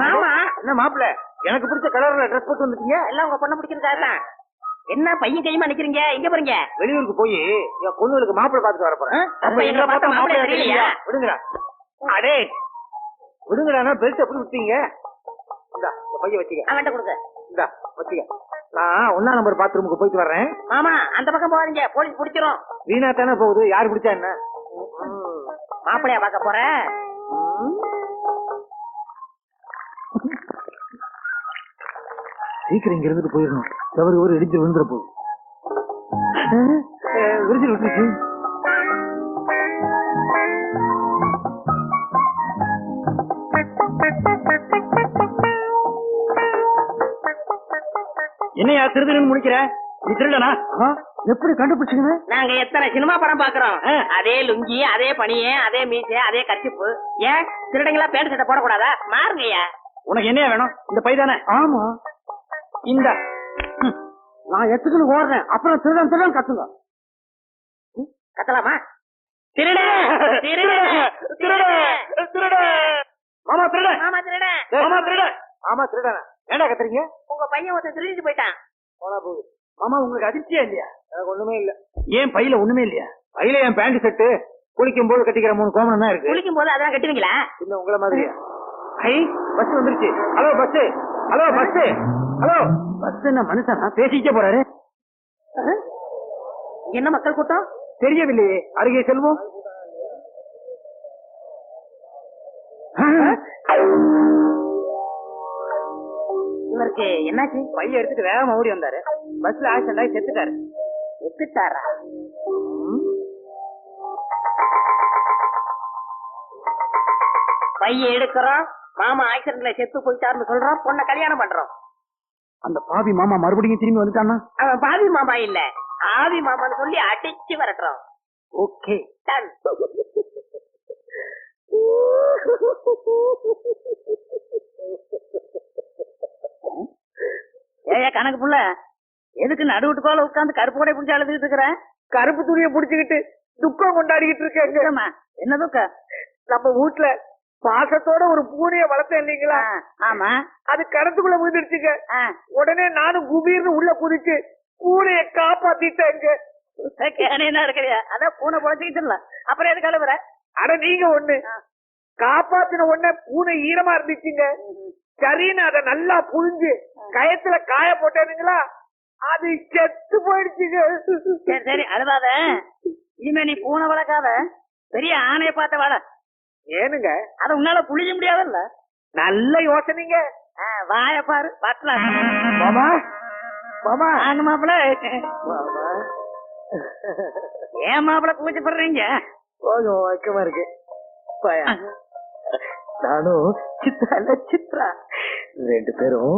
மாமா. என்ன மாப்பிள்ள? எனக்கு பிடிச்ச கலர்ல ட்ரெஸ் போட்டு வந்துட்டீங்க. எல்லாம் உங்க பொண்ணை பிடிக்கிறதுக்காக என்ன பையன் கையுமா நிக்கிறீங்க? எங்க போறீங்க? வெளியூருக்கு போய் என் பொண்ணுக்கு மாப்பிள்ளை பார்த்துட்டு வர போறேன். அப்ப எங்களை பார்த்தா மாப்பிள்ளை தெரியலையா? விடுங்கடா. அடே விடுங்கடா பெல்ட் எப்படி விட்டீங்க? இந்தா இந்த பைய வச்சுக்க. அவன்கிட்ட கொடுங்க. இந்தா வச்சுக்க. நான் ஒன்னா நம்பர் பாத்ரூமுக்கு போயிட்டு வர்றேன். மாமா அந்த பக்கம் போறீங்க போலீஸ் பிடிச்சிரும். வீணா தானே போகுது? யாரு பிடிச்சா என்ன? மாப்பிள்ளையா பார்க்க போறேன் சீக்கிரம் இங்க இருந்துட்டு போயிடணும். தவறு ஒரு இடிச்சு விழுந்துற போகுது விரிஞ்சல் விட்டுருச்சு. என்னையா திருதுன்னு முடிக்கிற நீ திருடனா? எப்படி கண்டுபிடிச்சீங்க நாங்க எத்தனை சினிமா படம் பாக்குறோம். அதே லுங்கி அதே பனியே அதே மீசை அதே கச்சிப்பு. ஏன்? திருடங்களா பேண்ட் சட்டை போடக்கூடாதா? மாறுங்கய்யா. உனக்கு என்னையா வேணும்? இந்த பை தானே? ஆமா. இந்த. நான் எத்துக்குன்னு ஓடுறேன். அப்புறம் திருடன் திருடன் கத்துங்க. கத்தலாமா? திருட திருட திருட திருட மாமா திருட. மாமா திருட. மாமா திருட. ஆமா திருடன. ஏண்டா கத்துறீங்க? உங்க பையன் ஒருத்தன் திருடிட்டு போயிட்டான். போனா போகுது மாமா உங்களுக்கு அதிர்ச்சியா இல்லையா? எனக்கு ஒண்ணுமே இல்ல. ஏன் பையில ஒண்ணுமே இல்லையா? பையில என் பேண்ட் செட்டு குளிக்கும் போது கட்டிக்கிற மூணு கோமணம் தான் இருக்கு. குளிக்கும் போது அதெல்லாம் கட்டுவீங்களா? இல்ல உங்கள மாதிரியா? ஐ. பஸ் வந்துருச்சு. Hello bus hello bus hello. Bus என்ன மனுஷனா? பேசிக்க போறாரு. என்ன மக்கள் கூட்டம்? தெரியவில்லையே. அருகே செல்வோம். இவருக்கு என்னாச்சு? பைய எடுத்துட்டு வேகமா ஓடி வந்தாரு. பஸ்ல ஆக்சிடென்ட் ஆகி செத்துட்டாரு. எத்துட்டாரா பைய எடுக்கிறோம் மாமா ஆக்சிடென்ட்ல செத்து போயிட்டாருன்னு சொல்றோம் பொண்ணை கல்யாணம் பண்றோம். அந்த பாவி மாமா மறுபடியும் திரும்பி வந்துட்டானா அவன் பாவி மாமா இல்ல. ஆவி மாமான்னு சொல்லி அடிச்சு வரட்டுறோம் ஓகே. டன். ஏயா கணக்கு புள்ள? எதுக்கு நடுவுட்டுக்கோல உட்கார்ந்து கருப்பு கூட பிடிச்சி அழுதுகிட்டு இருக்கிறேன் கருப்பு துணியை புடிச்சுக்கிட்டு துக்கம் கொண்டாடிக்கிட்டு இருக்கேங்க என்னம்மா? என்ன துக்கம்? நம்ம வீட்டுல பாசத்தோட ஒரு பூனைய வளர்த்தேன் இல்லைங்களா? ஆமா. அது கடத்துக்குள்ள விழுந்துருச்சுங்க. உடனே நானும் குபீர்னு உள்ள குதிச்சு பூனைய காப்பாத்திட்டேங்க கேனேனா இருக்கிறியா அதான் பூனை பொழைச்சிக்கிட்டு அப்புறம் எதுக்கு அழுகுற அட நீங்க ஒண்ணு. காப்பாத்தின உடனே பூனை ஈரமா இருந்துச்சுங்க. சரின்னு அத நல்லா புழிஞ்சு கயத்துல காய போட்டேனுங்களா? அது செத்து போயிடுச்சுங்க சரி சரி அழுவாத இனிமே நீ பூனை வளர்க்காத. பெரிய ஆணைய பார்த்த வாழ. ஏனுங்க? அத உன்னால புளிய முடியாதுல்ல? நல்ல யோசனைங்க. வாய பாரு பாக்கலாம் மாமா மாமா. வாங்க மாப்பிள. மாமா. ஏன் மாப்பிள கூச்சப்படுறீங்க போதும் வக்கமா இருக்கு. நானும் சித்ரா சித்ரா. ரெண்டு பேரும்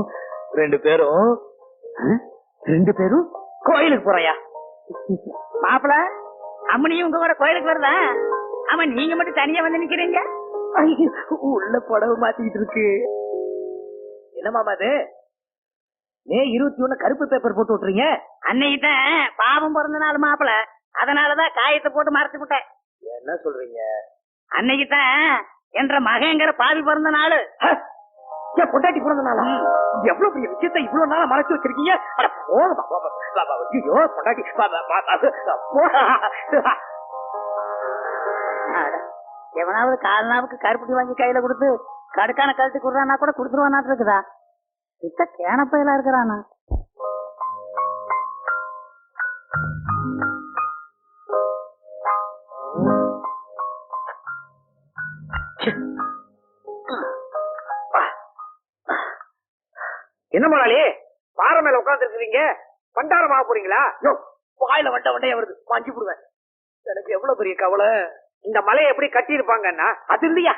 ரெண்டு பேரும்? ரெண்டு பேரும்? கோயிலுக்கு போறையா? மாப்பிள அம்மனியும் உங்க கூட கோயிலுக்கு வருதா? ஆமா நீங்க மட்டும் தனியா வந்து நிக்கிறீங்க? உள்ள புடவை மாத்திக்கிட்டு இருக்கு. என்ன மாமா அது? மே இருபத்தி ஒண்ணு கருப்பு பேப்பர் போட்டு விட்டுறீங்க? அன்னைக்கு பாவம் பிறந்த நாள் மாப்பிள. அதனாலதான் காயத்தை போட்டு மறைச்சு விட்டேன். என்ன சொல்றீங்க? அன்னைக்கு தான் என்ற மகங்கிற பாவி பிறந்த நாள். ஏன் பொண்டாட்டி பிறந்த நாளா எவ்வளவு பெரிய விஷயத்தை இவ்வளவு நாளா மறைச்சு வச்சிருக்கீங்க? அட போங்க பா, பா, பா, பா, பா, ஐயோ பொண்டாட்டி. எவனாவது கால்னாவுக்கு கருப்பட்டி வாங்கி கையில கொடுத்து கடுக்கான கழட்டி கொடுறானா கூட கொடுத்துருவானாட்டு இருக்குதா? இத்த கேனப்பையில இருக்கிறானா? என்ன முதலாளி பாறை மேல உட்கார்ந்து இருக்கீங்க பண்டாரம் ஆக போறீங்களா? வாயில வண்ட வண்டைய வருது. வாங்கி போடுவேன். எனக்கு எவ்வளவு பெரிய கவலை? இந்த மலையை எப்படி கட்டி இருப்பாங்கன்னா அது இல்லையா?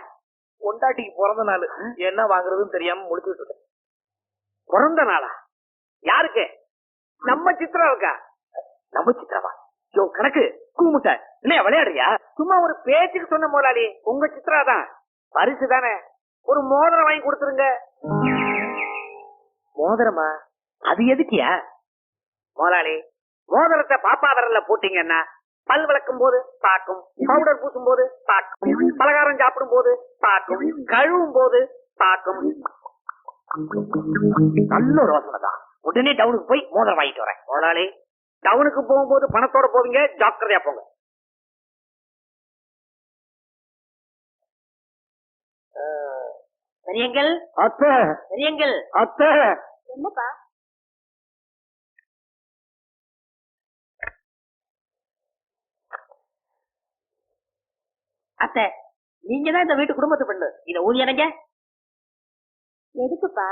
பொண்டாட்டிக்கு பிறந்த நாள். என்ன வாங்குறதுன்னு தெரியாம முடிச்சுட்டு இருக்கேன். பிறந்த நாளா? யாருக்கு? நம்ம சித்ரா இருக்கா நம்ம சித்ராவா? யோ கணக்கு கூமுட்ட. இல்லையா விளையாடுறியா? சும்மா ஒரு பேச்சுக்கு சொன்ன முதலாளி உங்க சித்ரா தான். பரிசு தானே. ஒரு மோதிரம் வாங்கி கொடுத்துருங்க. மோதிரமா? அது எதுக்கியா? முதலாளி மோதிரத்தை பாப்பா விரல்ல போட்டீங்கன்னா பல் விளக்கும் போது தாக்கும் பவுடர் பூசும் போது தாக்கும் பலகாரம் சாப்பிடும் போது தாக்கும் கழுவும் போது தாக்கும் நல்ல ஒரு யோசனை தான். உடனே டவுனுக்கு போய் மோதிரம் வாங்கிட்டு வரேன். முதலாளி டவுனுக்கு போகும்போது பணத்தோட போவீங்க ஜாக்கிரதையா போங்க. பெரியங்கள்? அத்தை. பெரியங்கள்? அத்தை. என்னப்பா? அத்தை நீங்க தான் இந்த வீட்டு குடும்பத்து பெண்ணு. இத ஊதி எனக்கு எதுக்குப்பா?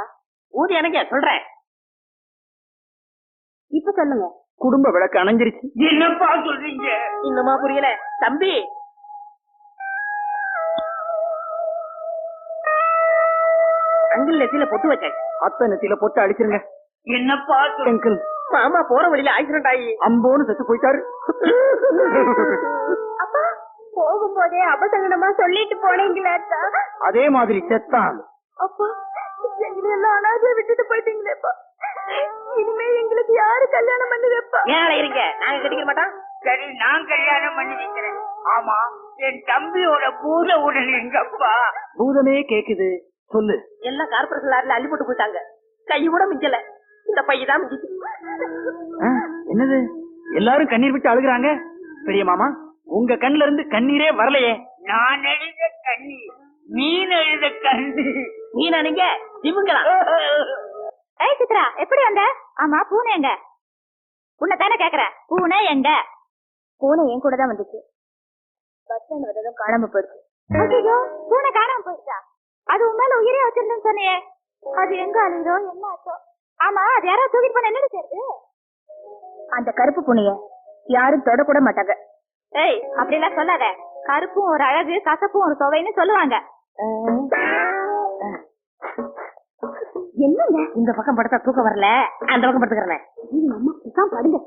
ஊதி எனக்கு சொல்றேன். இப்ப சொல்லுங்க. குடும்ப விளக்கு அணைஞ்சிருச்சு. என்னப்பா சொல்றீங்க? இன்னுமா புரியல? தம்பி அங்கிள் நெத்தியில பொட்டு வச்சாச்சு அத்தை நெத்தியில போட்டு அடிச்சிருங்க. என்னப்பா அங்கிள். மாமா போற வழியில ஆக்சிடென்ட் ஆகி அம்போன்னு செத்து போயிட்டாரு. அப்பா போகும்போதே அபசகனமா சொல்லிட்டு போனீங்களே. அதே மாதிரி செத்தான். அப்பா எங்களை எல்லாம் அனாதையா விட்டுட்டு போயிட்டீங்களேப்பா இனிமே எங்களுக்கு யாரு கல்யாணம் பண்ணி வைப்பா ஏன் இருங்க நாங்க கட்டிக்க மாட்டோம்? சரி நான் கல்யாணம் பண்ணி வைக்கிறேன் ஆமா என் தம்பியோட பூத உடல் எங்கப்பா? பூதமே கேக்குது. சொல்லு. எல்லாம் கார்பரேஷன் லாரில அள்ளி போட்டு போயிட்டாங்க. கை கூட மிஞ்சல. இந்த பைய தான் என்னது? எல்லாரும் கண்ணீர் விட்டு அழுகுறாங்க? பெரிய மாமா உங்க கண்ணுல இருந்து கண்ணீரே வரலையே. நான் எழுத கண்ணி மீன் எழுத கண்ணி மீனா நீங்க? இவங்களா ஏய் சித்ரா எப்படி வந்த? ஆமா பூனை எங்க? உன்னை தானே கேக்குற? பூனை எங்க? பூனை என் கூட தான் வந்துச்சு. பஸ் ஸ்டாண்ட் வந்ததும் காணாம போயிடுச்சு. ஐயோ பூனை காணாம போயிடுச்சா? அது உன் மேல உயிரே வச்சிருந்தேன்னு சொன்னியே. அது எங்க அழிதோ என்ன ஆச்சோ? ஆமா அது யாரோ தூக்கிட்டு போன என்ன செய்யுது அந்த கருப்பு பூனைய யாரும் தொடக்கூட மாட்டாங்க. ஏய் அப்படிலாம் சொல்லாத. கருப்பும் ஒரு அழகு கசப்பும் ஒரு சுவைன்னு சொல்லுவாங்க. என்னங்க? இந்த பக்கம் படுத்தா தூக்கம் வரல. அந்த பக்கம் படுத்துக்கிறேன். அம்மா படுங்க.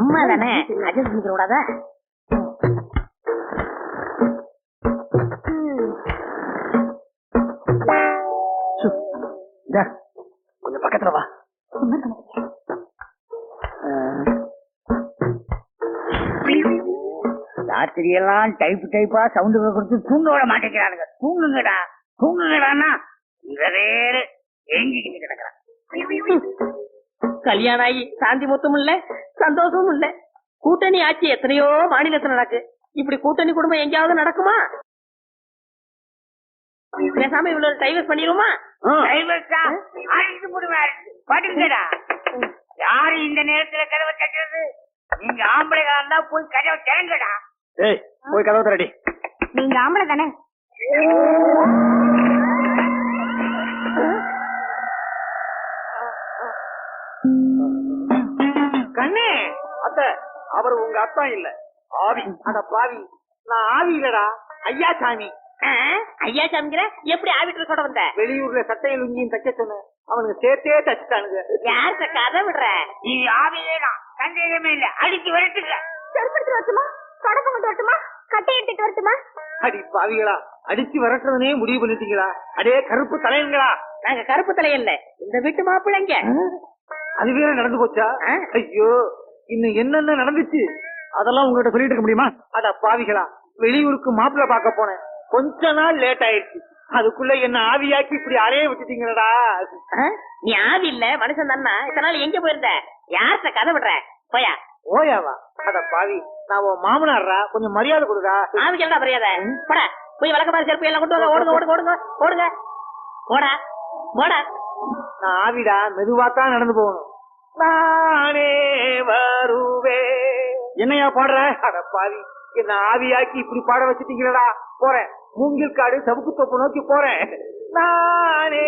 அம்மா தானே? அட்ஜஸ்ட் பண்ணிக்க கொஞ்சம் பக்கத்துல வா. ராத்திரியெல்லாம் டைப் டைப்பா சவுண்டு கொடுத்து தூங்க விட மாட்டேங்கிறானுங்க. தூங்குங்கடா தூங்குங்கடான்னா இவ வேறு ஏங்கிக்கிட்டு கிடக்குறான் கல்யாணம் ஆகி சாந்தி மொத்தமும் இல்ல சந்தோஷமும் இல்ல. கூட்டணி ஆட்சி எத்தனையோ மாநிலத்துல நடக்கு. இப்படி கூட்டணி குடும்பம் எங்கேயாவது நடக்குமா? பேசாம இவ்வளவு டைவர்ஸ் பண்ணிடுவோமா? அழைத்து போடுவாரு படுங்கடா. யாரு இந்த நேரத்துல கதவை தட்டுறது? நீங்க ஆம்பளைகளா இருந்தா போய் கதவை திறங்கடா. ஏய் போய் கதவை திரடி நீங்க ஆம்பளை தானே? கண்ணே அத்தை அவர் உங்க அத்தா இல்ல. ஆவி அட பாவி. நான் ஆவி இல்லடா. ஐயா சாமி. ஐயா சாமிங்கிற எப்படி ஆவிட்டு சொல்ல வந்த? வெளியூர்ல சட்டையும் லுங்கியும் தைக்க சொன்னேன் அவனுக்கு சேர்த்தே தச்சுட்டானுங்க. யார்கிட்ட கதை விடுற? நீ ஆவியேதான் சந்தேகமே இல்ல அடிச்சு விரட்டுங்க. செருப்படுத்து வரட்டுமா? கடக்க கொண்டு வரட்டுமா? கட்டை எடுத்துட்டு வரட்டுமா? அடி பாவிகளா அடிச்சு விரட்டுறதுனே முடிவு பண்ணிட்டீங்களா? அடே கருப்பு தலையங்களா நாங்க கருப்பு தலையல்ல இந்த வீட்டு மாப்பிள்ளைங்க. அது வேற நடந்து போச்சா. ஐயோ இன்னும் என்னென்ன நடந்துச்சு? அதெல்லாம் உங்ககிட்ட சொல்லிட்டு இருக்க முடியுமா? அட பாவிகளா வெளியூருக்கு மாப்பிள்ளை பார்க்க போனேன். கொஞ்ச நாள் லேட் ஆயிடுச்சு. அதுக்குள்ள என்ன ஆவியாக்கி இப்படி அலைய விட்டுட்டீங்களடா? ஆ? நீ ஆவி இல்ல மனுஷன் தானா. இத்தனை நாள் எங்க போயிருந்த? யார்கிட்ட கதை விடுற போயா. ஓயாவா? அட பாவி நான் உன் மாமனார்ரா? கொஞ்சம் மரியாதை கொடுடா. ஆவிக்கு என்ன மரியாதை போடா. போய் வழக்க மாதிரி செருப்பு எல்லாம் கொண்டு வாங்க. ஓடுங்க ஓடுங்க ஓடுங்க ஓடுங்க. போடா போடா. நான் ஆவிடா மெதுவா தான் நடந்து போகணும். நானே வருவே என்னையா பாடுற? அட பாவி என்ன ஆவியாக்கி இப்படி பாட வச்சுட்டீங்களடா? போறேன். மூங்கில் காடு சவுக்கு தொப்பு நோக்கி போறேன். நானே